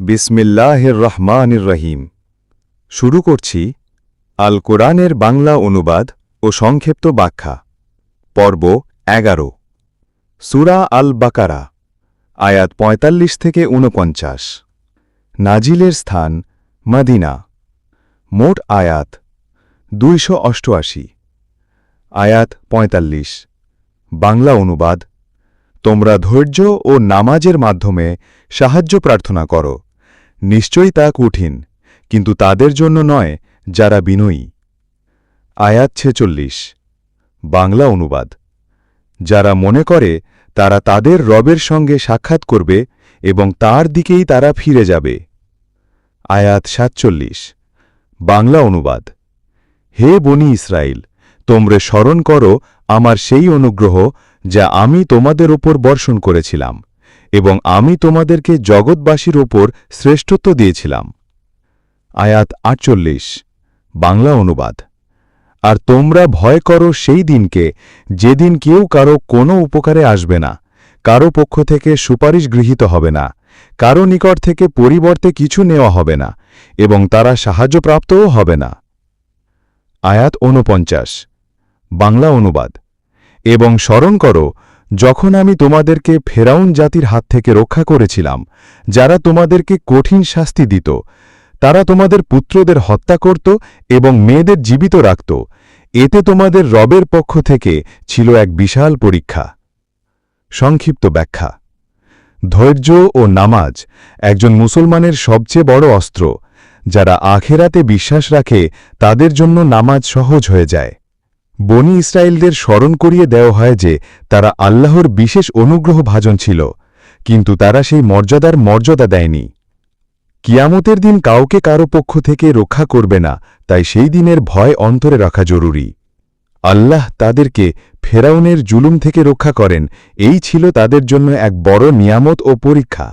বিসমিল্লাহির রহমানির রহিম। শুরু করছি আল কোরআনের বাংলা অনুবাদ ও সংক্ষিপ্ত ব্যাখ্যা। পর্ব এগারো। সুরা আল বাকারা আয়াত ৪৫ থেকে ঊনপঞ্চাশ। নাজিলের স্থান মাদিনা। মোট আয়াত দুইশো অষ্টআশি। আয়াত ৪৫ বাংলা অনুবাদ, তোমরা ধৈর্য ও নামাজের মাধ্যমে সাহায্য প্রার্থনা করো। নিশ্চয়ই তা কঠিন, কিন্তু তাদের জন্য নয় যারা বিনয়ী। আয়াত ছেচল্লিশ। বাংলা অনুবাদ। যারা মনে করে, তারা তাদের রবের সঙ্গে সাক্ষাৎ করবে এবং তার দিকেই তারা ফিরে যাবে। আয়াত সাতচল্লিশ। বাংলা অনুবাদ। হে বনি ইসরায়েল তোমরে স্মরণ করো আমার সেই অনুগ্রহ যা আমি তোমাদের ওপর বর্ষণ করেছিলাম। এবং আমি তোমাদেরকে জগৎবাসীর ওপর শ্রেষ্ঠত্ব দিয়েছিলাম। আয়াত আটচল্লিশ। বাংলা অনুবাদ। আর তোমরা ভয় করো সেই দিনকে, যেদিন কেউ কারও কোনো উপকারে আসবে না, কারও পক্ষ থেকে সুপারিশ গৃহীত হবে না, কারও নিকট থেকে পরিবর্তে কিছু নেওয়া হবে না, এবং তারা সাহায্যপ্রাপ্তও হবে না। আয়াত ঊনপঞ্চাশ। বাংলা অনুবাদ। এবং স্মরণ করো যখন আমি তোমাদেরকে ফেরাউন জাতির হাত থেকে রক্ষা করেছিলাম, যারা তোমাদেরকে কঠিন শাস্তি দিত, তারা তোমাদের পুত্রদের হত্যা করত এবং মেয়েদের জীবিত রাখত। এতে তোমাদের রবের পক্ষ থেকে ছিল এক বিশাল পরীক্ষা। সংক্ষিপ্ত ব্যাখ্যা। ধৈর্য ও নামাজ একজন মুসলমানের সবচেয়ে বড় অস্ত্র, যারা আখেরাতে বিশ্বাস রাখে তাদের জন্য নামাজ সহজ হয়ে যায়। বনি ইসরায়েলদের স্মরণ করিয়ে দেওয়া হয় যে তারা আল্লাহর বিশেষ অনুগ্রহ ভাজন ছিল, কিন্তু তারা সেই মর্যাদার মর্যাদা দেয়নি। কিয়ামতের দিন কাউকে কারও পক্ষ থেকে রক্ষা করবে না, তাই সেই দিনের ভয় অন্তরে রাখা জরুরি। আল্লাহ তাদেরকে ফেরাউনের জুলুম থেকে রক্ষা করেন, এই ছিল তাদের জন্য এক বড় নিয়ামত ও পরীক্ষা।